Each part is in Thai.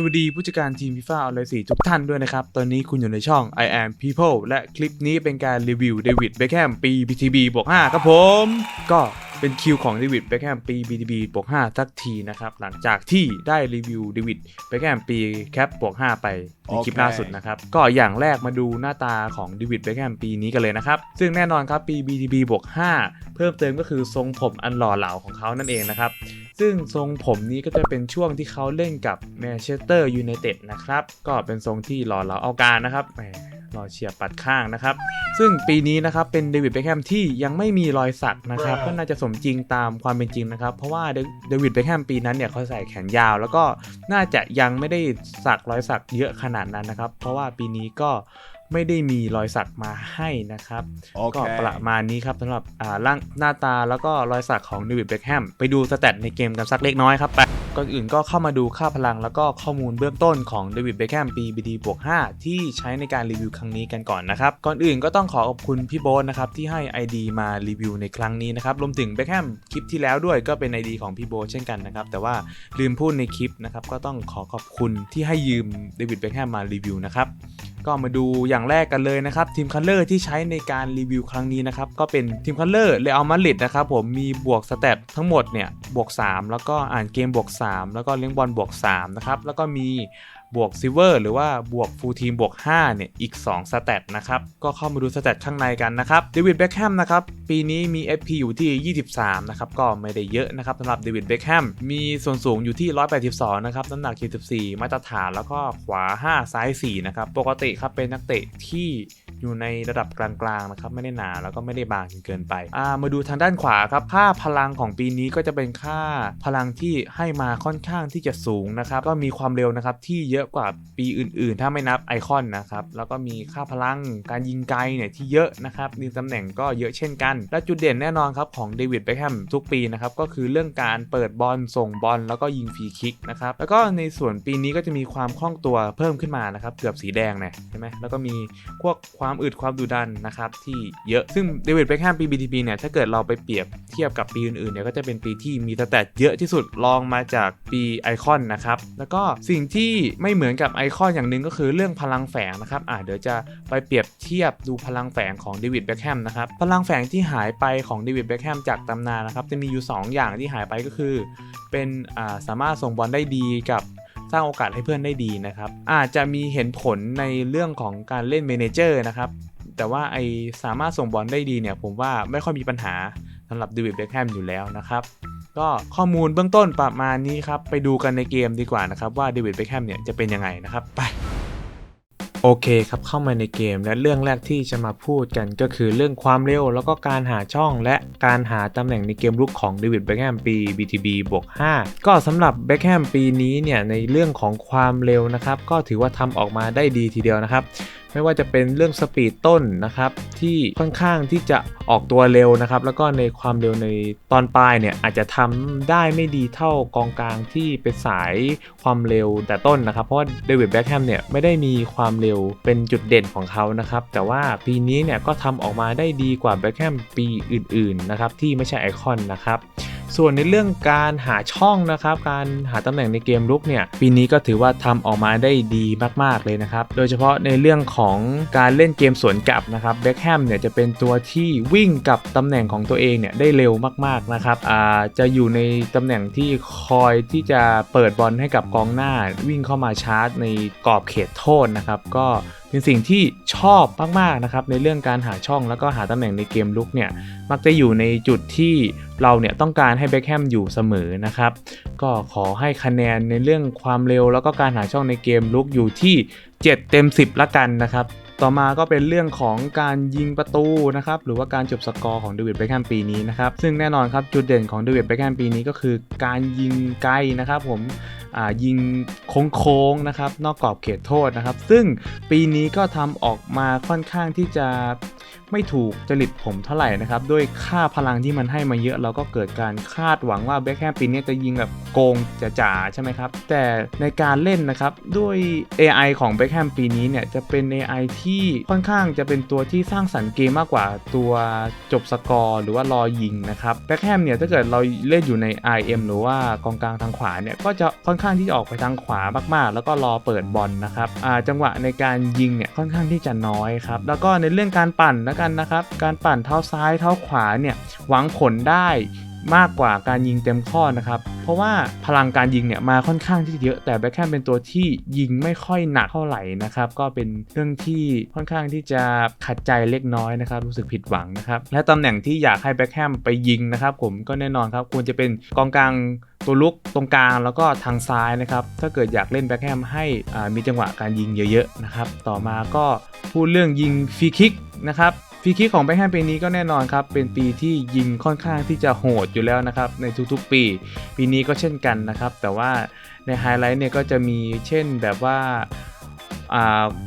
สวัสดีผู้จัดการทีมฟีฟ่าออนไลน์สี่ทุกท่านด้วยนะครับ ตอนนี้คุณอยู่ในช่อง I am people และคลิปนี้เป็นการรีวิวเดวิดเบคแฮมปี BTB บวก5ครับผม ก็เป็นคิวของเดวิดเบคแฮมปี BTB บวก5สักทีนะครับ หลังจากที่ได้รีวิวเดวิดเบคแฮมปีแคปบวก5ไปในคลิปล่าสุดนะครับ ก็อย่างแรกมาดูหน้าตาของเดวิดเบคแฮมปีนี้กันเลยนะครับ ซึ่งแน่นอนครับปี BTB บวก5เพิ่มเติมก็คือทรงผมอันหล่อเหลาของเขานั่นเองนะครับ ซึ่งทรงผมนี้ก็จะเป็นช่วงที่เขาเล่นกับแมนเชสเตอร์ยูไนเต็ดนะครับ ก็เป็นทรงที่หล่อเหลาเอาการนะครับแหมหล่อเฉียบปัดข้างนะครับ ซึ่งปีนี้นะครับเป็นเดวิดเบคแฮมที่ยังไม่มีรอยสักนะครับ ก็น่าจะสมจริงตามความเป็นจริงนะครับ เพราะว่าเดวิดเบคแฮมปีนั้นเนี่ยเขาใส่แขนยาว แล้วก็น่าจะยังไม่ได้สักรอยสักเยอะขนาดนั้นนะครับ เพราะว่าปีนี้ก็ ไม่ได้มีรอยสักมาให้นะครับก็ประมาณนี้ครับสำหรับอ่าร่างหน้าตาแล้วก็รอยสักของเดวิดเบคแฮมไปดูสแตทในเกมกันสักเล็กน้อยครับไปก่อนอื่นก็เข้ามาดูค่าพลังแล้วก็ข้อมูลเบื้องต้นของเดวิดเบคแฮมปี BD บวก5ที่ใช้ในการรีวิวครั้งนี้กันก่อนนะครับ ก่อนอื่นก็ต้องขอขอบคุณพี่โบ๊ทนะครับที่ให้ ID มารีวิวในครั้งนี้นะครับรวมถึงเบคแฮมคลิปที่แล้วด้วยก็เป็น ID ของพี่โบ๊ทเช่นกันนะครับแต่ว่าลืมพูดในคลิปนะครับก็ต้องขอขอบคุณที่ให้ยืมเดวิดเบคแฮมมารีวิวนะครับ ก็มาดูอย่างแรกกันเลยนะครับทีมคัลเลอร์ที่ใช้ในการรีวิวครั้งนี้นะครับก็เป็นทีมคัลเลอร์เลอัลมาดริดนะครับผมมีบวกสเตปทั้งหมดเนี่ยบวก 3 แล้วก็อ่านเกมบวก 3 แล้วก็เลี้ยงบอลบวก3นะครับแล้วก็มี บวกซิเวอร์หรือว่าบวกฟูลทีมบวก5เนี่ยอีก2สเตตนะครับก็เข้ามาดูสเตตข้างในกันนะครับเดวิดเบคแฮมนะครับปีนี้มี FP อยู่ที่ 23 นะครับ ก็ไม่ได้เยอะนะครับสำหรับเดวิดเบคแฮมมีส่วนสูงอยู่ที่ 182 นะครับ น้ำหนัก 74 มาตรฐานแล้วก็ขวา 5 ซ้าย 4 นะครับ ปกติครับเป็นนักเตะที่อยู่ในระดับกลางๆนะครับไม่ได้หนาแล้วก็ไม่ได้บางจนเกินไปามาดูทางด้านขวาครับค่าพลังของปีนี้ก็จะเป็นค่าพลังที่ให้มาค่อนข้างที่จะสูงนะครับก็มีความเร็วนะครับที่เยอะกว่าปีอื่นๆ ถ้าไม่นับไอคอนนะครับ แล้วก็มีค่าพลังการยิงไกลเนี่ยที่เยอะนะครับมีตำแหน่งก็เยอะเช่นกัน และจุดเด่นแน่นอนครับของเดวิดเบคแฮมทุกปีนะครับ ก็คือเรื่องการเปิดบอลส่งบอลแล้วก็ยิงฟรีคิกนะครับ แล้วก็ในส่วนปีนี้ก็จะมีความคล่องตัวเพิ่มขึ้นมานะครับ เกือบสีแดงเนี่ยใช่ไหมแล้วก็มีพวกความอึดความดุดันนะครับที่เยอะซึ่งเดวิดเบคแฮมปี BTP เนี่ยถ้าเกิดเราไปเปรียบเทียบกับปีอื่นๆเนี่ยก็จะเป็นปีที่มีสแตทเยอะที่สุดรองมาจากปีไอคอนนะครับแล้วก็สิ่งที่ไม่ไม่เหมือนกับไอคอนอย่างหนึ่งก็คือเรื่องพลังแฝงนะครับอ่าเดี๋ยวจะไปเปรียบเทียบดูพลังแฝงของเดวิดเบคแฮมนะครับพลังแฝงที่หายไปของเดวิดเบคแฮมจากตำนานนะครับจะมีอยู่ 2 อย่างที่หายไปก็คือ เป็นอ่าสามารถส่งบอลได้ดีกับสร้างโอกาสให้เพื่อนได้ดีนะครับอาจจะมีเห็นผลในเรื่องของการเล่นเมนเจอร์นะครับแต่ว่าไอสามารถส่งบอลได้ดีเนี่ยผมว่าไม่ค่อยมีปัญหาสำหรับเดวิดเบคแฮมอยู่แล้วนะครับ ก็ข้อมูลเบื้องต้นประมาณนี้ครับ ไปดูกันในเกมดีกว่านะครับ ว่าเดวิดเบคแฮมเนี่ยจะเป็นยังไงนะครับไปโอเคครับเข้ามาในเกมและเรื่องแรกที่จะมาพูดกันก็คือเรื่องความเร็ว แล้วก็การหาช่องและการหาตำแหน่งในเกมลุกของเดวิดเบคแฮมปี BTB บวก5ก็สำหรับเบคแฮมปีนี้เนี่ยในเรื่องของความเร็วนะครับก็ถือว่าทำออกมาได้ดีทีเดียวนะครับ ไม่ว่าจะเป็นเรื่องสปีดต้นนะครับที่ค่อนข้างที่จะออกตัวเร็วนะครับ แล้วก็ในความเร็วในตอนปลายเนี่ยอาจจะทำได้ไม่ดีเท่ากองกลางที่เป็นสายความเร็วแต่ต้นนะครับ เพราะว่าเดวิดแบ็คแฮมเนี่ยไม่ได้มีความเร็วเป็นจุดเด่นของเขานะครับ แต่ว่าปีนี้เนี่ยก็ทำออกมาได้ดีกว่าแบ็คแฮมปีอื่นๆนะครับที่ไม่ใช่ไอคอนนะครับ ส่วนในเรื่องการหาช่องนะครับ การหาตำแหน่งในเกมลุกเนี่ยปีนี้ก็ถือว่าทำออกมาได้ดีมากๆเลยนะครับ โดยเฉพาะในเรื่องของการเล่นเกมสวนกลับนะครับเบคแฮมเนี่ยจะเป็นตัวที่วิ่งกับตำแหน่งของตัวเองเนี่ยได้เร็วมากๆนะครับอ่าจะอยู่ในตำแหน่งที่คอยที่จะเปิดบอลให้กับกองหน้า วิ่งเข้ามาชาร์จในกรอบเขตโทษนะครับก็ เป็นสิ่งที่ชอบมากๆนะครับในเรื่องการหาช่องแล้วก็หาตำแหน่งในเกมลุกเนี่ยมักจะอยู่ในจุดที่เราเนี่ยต้องการให้เบคแฮมอยู่เสมอนะครับ ก็ขอให้คะแนนในเรื่องความเร็ว แล้วก็การหาช่องในเกมลุกอยู่ที่ 7 เต็ม 10 ละกันนะครับ ต่อมาก็เป็นเรื่องของการยิงประตูนะครับหรือว่าการจบสกอร์ของเดวิดเบคแฮมปีนี้นะครับซึ่งแน่นอนครับจุดเด่นของเดวิดเบคแฮมปีนี้ก็คือการยิงไกลนะครับผมอ่ายิงโค้งๆนะครับนอกกรอบเขตโทษนะครับ ซึ่งปีนี้ก็ทำออกมาค่อนข้างที่จะ ไม่ถูกจริตผมเท่าไหร่นะครับ ด้วยค่าพลังที่มันให้มาเยอะ เราก็เกิดการคาดหวังว่าเบคแฮมปีนี้จะยิงแบบโกงจ๋าๆใช่ไหมครับ แต่ในการเล่นนะครับ ด้วย AI ของเบคแฮมปีนี้เนี่ยจะเป็น AI ที่ค่อนข้างจะเป็นตัวที่สร้างสรรค์เกมมากกว่าตัวจบสกอร์หรือว่ารอยิงนะครับเบคแฮมเนี่ยถ้าเกิดเราเล่นอยู่ใน IM หรือว่ากองกลางทางขวาเนี่ยก็จะค่อนข้างที่จะออกไปทางขวามากๆ แล้วก็รอเปิดบอลนะครับจังหวะในการยิงเนี่ยค่อนข้างที่จะน้อยครับแล้วก็ในเรื่องการปั่นแล้วกันนะครับ การปั่นเท้าซ้ายเท้าขวาเนี่ยหวังผลได้มากกว่าการยิงเต็มข้อนะครับ เพราะว่าพลังการยิงเนี่ยมาค่อนข้างที่เยอะ แต่แบ็คแฮมเป็นตัวที่ยิงไม่ค่อยหนักเท่าไหร่นะครับ ก็เป็นเรื่องที่ค่อนข้างที่จะขัดใจเล็กน้อยนะครับ รู้สึกผิดหวังนะครับ และตำแหน่งที่อยากให้แบ็คแฮมไปยิงนะครับ ผมก็แน่นอนครับควรจะเป็นกองกลางตัวลุกตรงกลางแล้วก็ทางซ้ายนะครับ ถ้าเกิดอยากเล่นแบ็คแฮมให้มีจังหวะการยิงเยอะๆนะครับ ต่อมาก็พูดเรื่องยิงฟรีคิกนะครับ ฟรีคิกของแบ็คแฮมปีนี้ก็แน่นอนครับ เป็นปีที่ยิงค่อนข้างที่จะโหดอยู่แล้วนะครับ ในทุกๆปี ปีนี้ก็เช่นกันนะครับ แต่ว่าในไฮไลท์เนี่ยก็จะมีเช่นแบบว่าอ่า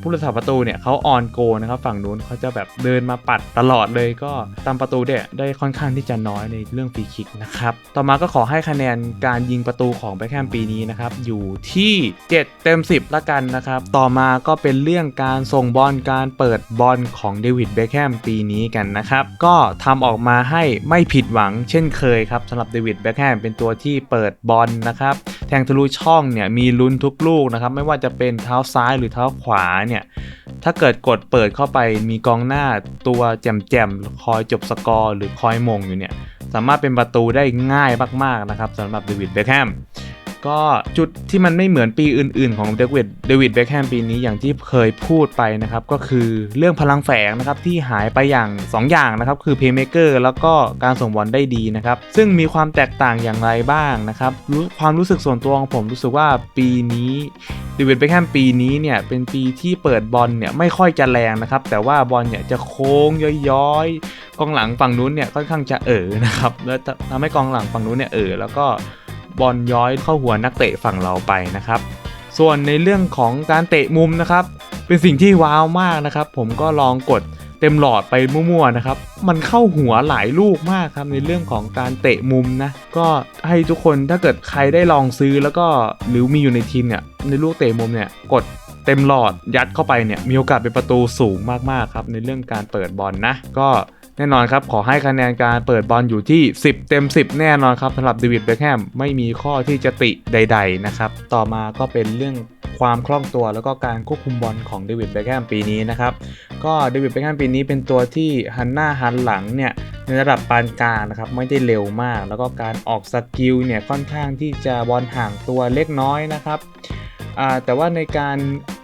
ผู้รักษาประตูเนี่ยเขาออนโกนะครับฝั่งนู้นเขาจะแบบเดินมาปัดตลอดเลยก็ตามประตูเนี่ยได้ค่อนข้างที่จะน้อยในเรื่องฟรีคิกนะครับต่อมาก็ขอให้คะแนนการยิงประตูของแบ็คแฮมปีนี้นะครับอยู่ที่ 7 เต็ม 10 ละกันนะครับต่อมาก็เป็นเรื่องการส่งบอลการเปิดบอลของเดวิดเบคแฮมปีนี้กันนะครับก็ทำออกมาให้ไม่ผิดหวังเช่นเคยครับสำหรับเดวิดเบคแฮมเป็นตัวที่เปิดบอลนะครับแทงทะลุช่องเนี่ยมีลุ้นทุกลูกนะครับไม่ว่าจะเป็นเท้าซ้ายหรือเท้าขวาเนี่ยถ้าเกิดกดเปิดเข้าไปมีกองหน้าตัวแจ่มๆคอยจบสกอร์หรือคอยมงอยู่เนี่ยสามารถเป็นประตูได้ง่ายมากๆนะครับสำหรับเดวิดเบคแฮม ก็จุดที่มันไม่เหมือนปีอื่น ๆ ของเดวิดเดวิดเบคแฮมปีนี้อย่างที่เคยพูดไปนะครับ ก็คือเรื่องพลังแฝงนะครับ ที่หายไปอย่าง 2 อย่างนะครับ คือเพย์เมเกอร์แล้วก็การส่งบอลได้ดีนะครับ ซึ่งมีความแตกต่างอย่างไรบ้างนะครับรความรู้สึกส่วนตัวของผมรู้สึกว่าปีนี้เดวิดเบคแฮมปีนี้เนี่ยเป็นปีที่เปิดบอลเนี่ยไม่ค่อยจะแรงนะครับ แต่ว่าบอลเนี่ยจะโค้งย้อยๆกองหลังฝั่งนู้นเนี่ยค่อนข้างจะเอ๋อนะครับแล้วทำให้กองหลังฝั่งนู้นเนี่ยเอ๋อแล้วก็ บอลย้อยเข้าหัวนักเตะฝั่งเราไปนะครับ ส่วนในเรื่องของการเตะมุมนะครับ เป็นสิ่งที่ว้าวมากนะครับ ผมก็ลองกดเต็มหลอดไปมั่วๆนะครับ มันเข้าหัวหลายลูกมากครับในเรื่องของการเตะมุมนะ ก็ให้ทุกคนถ้าเกิดใครได้ลองซื้อแล้วก็หรือมีอยู่ในทีมเนี่ยในลูกเตะมุมเนี่ยกดเต็มหลอดยัดเข้าไปเนี่ยมีโอกาสเป็นประตูสูงมากๆครับในเรื่องการเปิดบอลนะก็ แน่นอนครับ ขอให้คะแนนการเปิดบอลอยู่ที่ 10 เต็ม 10 แน่นอนครับสำหรับเดวิดเบคแฮมไม่มีข้อที่จะติใด ๆ นะครับ ต่อมาก็เป็นเรื่องความคล่องตัวแล้วก็การควบคุมบอลของเดวิดเบคแฮมปีนี้นะครับก็เดวิดเบคแฮมปีนี้เป็นตัวที่หันหน้าหันหลังเนี่ยในระดับปานกลางนะครับไม่ได้เร็วมาก แล้วก็การออกสกิลเนี่ยค่อนข้างที่จะบอลห่างตัวเล็กน้อยนะครับแต่ว่าในการ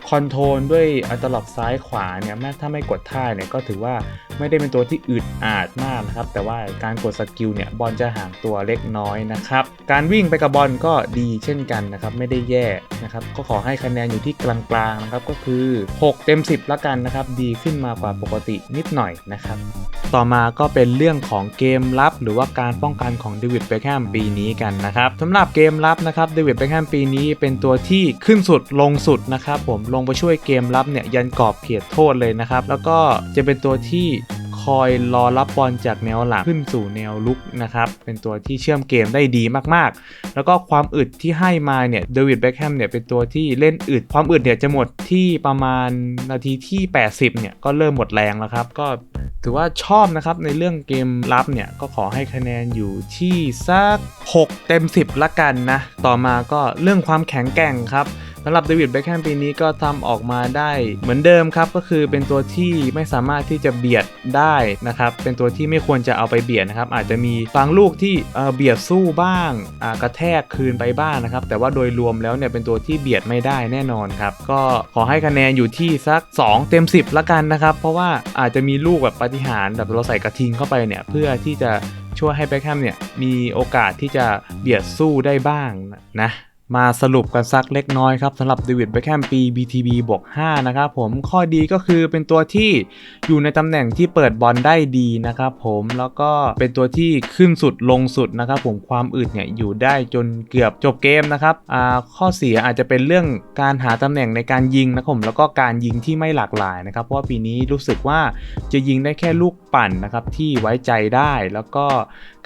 คอนโทรลด้วยอัตล็อกซ้ายขวาเนี่ยแม้ถ้าไม่กดท่าเนี่ยก็ถือว่า ไม่ได้เป็นตัวที่อึดอาดมากนะครับ แต่ว่าการกดสกิลเนี่ยบอลจะห่างตัวเล็กน้อยนะครับ การวิ่งไปกับบอลก็ดีเช่นกันนะครับ ไม่ได้แย่นะครับ ก็ขอให้คะแนนอยู่ที่กลางๆนะครับ ก็คือ 6 เต็ม 10 ละกันนะครับ ดีขึ้นมากว่าปกตินิดหน่อยนะครับ ต่อมาก็เป็นเรื่องของเกมรับ หรือว่าการป้องกันของเดวิดเบคแฮมปีนี้กันนะครับสำหรับเกมรับนะครับเดวิดเบคแฮมปีนี้เป็นตัวที่ขึ้นสุดลงสุดนะครับผมลงไปช่วยเกมรับเนี่ยยันกรอบเขตโทษเลยนะครับแล้วก็จะเป็นตัวที่ คอยรอรับบอลจากแนวหลังขึ้นสู่แนวลุกนะครับเป็นตัวที่เชื่อมเกมได้ดีมากๆ แล้วก็ความอึดที่ให้มาเนี่ยเดวิดเบคแฮมเนี่ยเป็นตัวที่เล่นอึด ความอึดเนี่ยจะหมดที่ประมาณนาทีที่ 80เนี่ยก็เริ่มหมดแรงแล้วครับก็ถือว่าชอบนะครับในเรื่องเกมรับเนี่ยก็ขอให้คะแนนอยู่ที่สัก 6 เต็ม 10 ละกันนะ ต่อมาก็เรื่องความแข็งแกร่งครับ สำหรับเดวิดเบคแฮมปีนี้ก็ทำออกมาได้เหมือนเดิมครับ ก็คือเป็นตัวที่ไม่สามารถที่จะเบียดได้นะครับ เป็นตัวที่ไม่ควรจะเอาไปเบียดนะครับ อาจจะมีบางลูกที่เเบียดสู้บ้างากระแทกคืนไปบ้างนะครับ แต่ว่าโดยรวมแล้วเนี่ยเป็นตัวที่เบียดไม่ได้แน่นอนครับ ก็ขอให้คะแนนอยู่ที่สัก 2 เต็ม 10 ละกันนะครับ เพราะว่าอาจจะมีลูกแบบปฏิหารแบบเราใส่กระทิงเข้าไปเนี่ยเพื่อที่จะช่วยให้แบ็คแฮมเนี่ยมีโอกาสที่จะเบียดสู้ได้บ้างนะ มาสรุปกันสักเล็กน้อยครับสำหรับเดวิดเบคแฮมปี BTB บวก5นะครับผมข้อดีก็คือเป็นตัวที่อยู่ในตำแหน่งที่เปิดบอลได้ดีนะครับผมแล้วก็เป็นตัวที่ขึ้นสุดลงสุดนะครับผมความอึดเนี่ยอยู่ได้จนเกือบจบเกมนะครับอ่าข้อเสียอาจจะเป็นเรื่องการหาตำแหน่งในการยิงนะครับผมแล้วก็การยิงที่ไม่หลากหลายนะครับเพราะว่าปีนี้รู้สึกว่าจะยิงได้แค่ลูกปั่นนะครับที่ไว้ใจได้ แล้วก็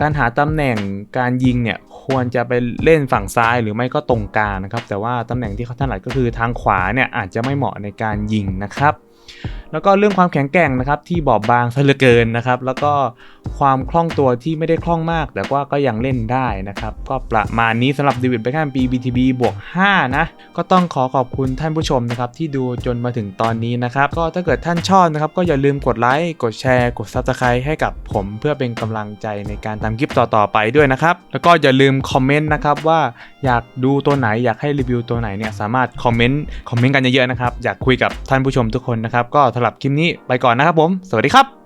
การหาตำแหน่งการยิงเนี่ยควรจะไปเล่นฝั่งซ้ายหรือไม่ก็ตรงกลางนะครับ แต่ว่าตำแหน่งที่เขาถนัดก็คือทางขวาเนี่ยอาจจะไม่เหมาะในการยิงนะครับ แล้วก็เรื่องความแข็งแกร่งนะครับที่บอบบางซะเหลือเกินนะครับ แล้วก็ความคล่องตัวที่ไม่ได้คล่องมาก แต่ว่าก็ยังเล่นได้นะครับ ก็ประมาณนี้สำหรับเดวิดเบคแฮมปี BTB บวก 5 นะ ก็ต้องขอขอบคุณท่านผู้ชมนะครับที่ดูจนมาถึงตอนนี้นะครับ ก็ถ้าเกิดท่านชอบนะครับ ก็อย่าลืมกดไลค์กดแชร์ กด Subscribe ให้กับผมเพื่อเป็นกำลังใจในการทำคลิปต่อๆไปด้วยนะครับ แล้วก็อย่าลืมคอมเมนต์นะครับว่าอยากดูตัวไหนอยากให้รีวิวตัวไหนเนี่ยสามารถคอมเมนต์คอมเมนต์กันเยอะๆนะครับอยากคุยกับท่านผู้ชมทุกคนนะครับ ก็สำหรับคลิปนี้ไปก่อนนะครับผม สวัสดีครับ